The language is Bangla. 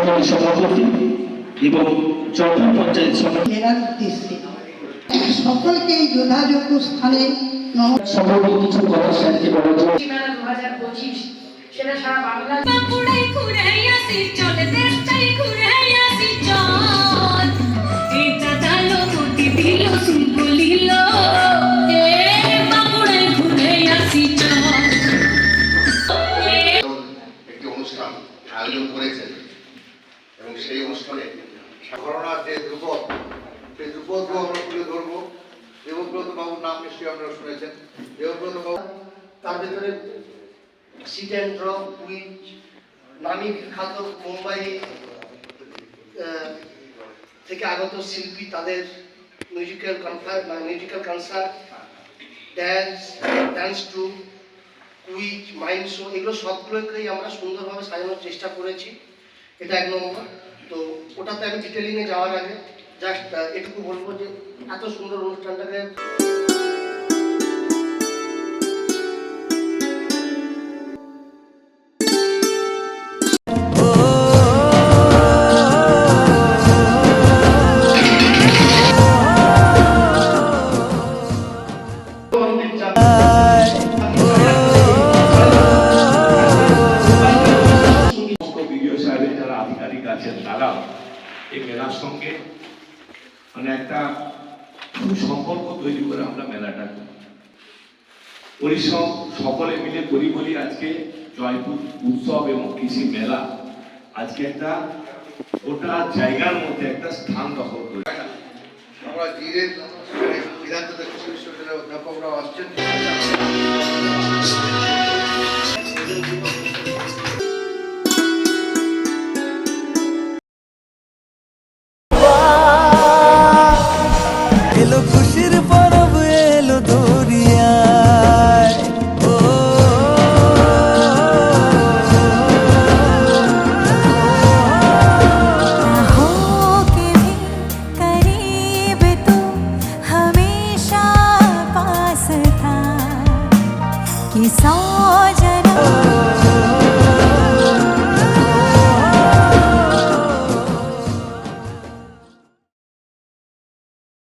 সমন্বয় সভাপতি এবং জটা পঞ্চায়েত সকলকে এই যথাযোগ্য স্থানে সম্পর্কে কিছু কথা স্যারকে বলা যায়। সেটা সারা বাংলা এবং সেই অনুষ্ঠানে ঘটনার যে ধ্রুপদ, সেই ধ্রুপদকে আমরা তুলে ধরবো। দেবব্রত বাবুর নাম নিশ্চয়ই আপনারা শুনেছেন। দেবব্রত বাবু, তার ভেতরে সিট অ্যান্ড ড্রপ উইচ নামি বিখ্যাত মুম্বাই থেকে আগত শিল্পী তাদের musical concert musical concert dance dance to quiz mind show এগুলো সবগুলোকেই আমরা সুন্দরভাবে সাজানোর চেষ্টা করেছি। এটা এক নম্বর। তো ওটাতে আমি ডিটেলিংয়ে যাওয়ার আগে জাস্ট এটুকু বলব যে এত সুন্দর অনুষ্ঠানটাকে এই মেলার সঙ্গে মানে একটা সম্পর্ক তৈরি করে আমরা মেলাটা করি। পরিশ্রম সকলে মিলে করি বলি আজকে জয়পুর উৎসব এবং কৃষি মেলা আজকে একটা গোটা জায়গার মধ্যে একটা স্থান দখল করে আমরা বিশ্ববিদ্যালয়ের অধ্যাপকরাও আসছেন kisah jenama